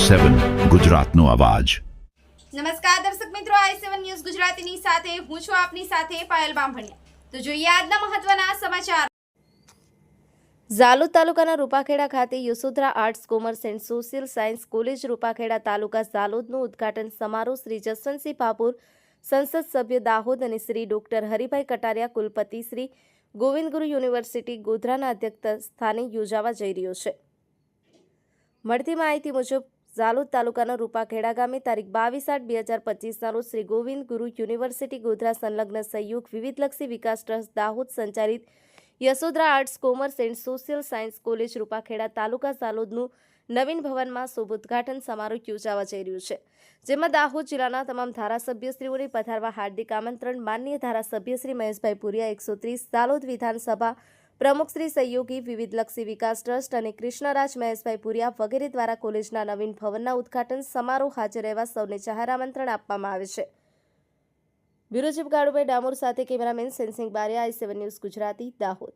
સેવન ગુજરાતનો અવાજ. નમસ્કાર દર્શક મિત્રો આઈ સેવન ન્યૂઝ ગુજરાતીની સાથે હું છું આપની સાથે પાયલ બામભણિયા. તો જોઈએ આજના મહત્વના સમાચાર. ઝાલોદ તાલુકાના રૂપાખેડા ખાતે Yashodhara arts commerce and social science college Rupakheda taluka ઝાલોદનું ઉદ્ઘાટન સમારોહ શ્રી જસવંતસિંહ ભાપુર સંસદ સભ્ય દાહોદ અને શ્રી ડોક્ટર હરિભાઈ કટારિયા કુલપતિ શ્રી ગોવિંદ ગુરુ યુનિવર્સિટી ગોધરાના અધ્યક્ષ સ્થાને યોજાવા જઈ રહ્યો છે. મળતી માહિતી મુજબ ઝાલોદ તાલુકાના રૂપાખેડા ગામે તારીખ બાવીસ આઠ બે હજાર પચીસના રોજ શ્રી ગોવિંદ ગુરુ યુનિવર્સિટી ગોધરા સંલગ્ન સહયોગ વિવિધલક્ષી વિકાસ ટ્રસ્ટ દાહોદ સંચાલિત Yashodhara arts, commerce and social science college Rupakheda taluka ઝાલોદનું નવીન ભવનમાં શુભ ઉદ્ઘાટન સમારોહ યોજાવા જઈ રહ્યું છે. જેમાં દાહોદ જિલ્લાના તમામ ધારાસભ્યશ્રીઓને પધારવા હાર્દિક આમંત્રણ, માનનીય ધારાસભ્ય શ્રી મહેશભાઈ પુરિયા એકસો ત્રીસ, ઝાલોદ વિધાનસભા પ્રમુખ શ્રી સહયોગી વિવિધલક્ષી વિકાસ ટ્રસ્ટ અને કૃષ્ણરાજ મહેશભાઈ પુરિયા વગેરે દ્વારા કોલેજના નવીન ભવનના ઉદ્ઘાટન સમારોહ હાજર રહેવા સૌને જાહેર આમંત્રણ આપવામાં આવે છે. બ્યુરો ચીફ ગાડુભાઈ ડામોર સાથે cameraman Sensing Baria, I seven news Gujarati, Dahod.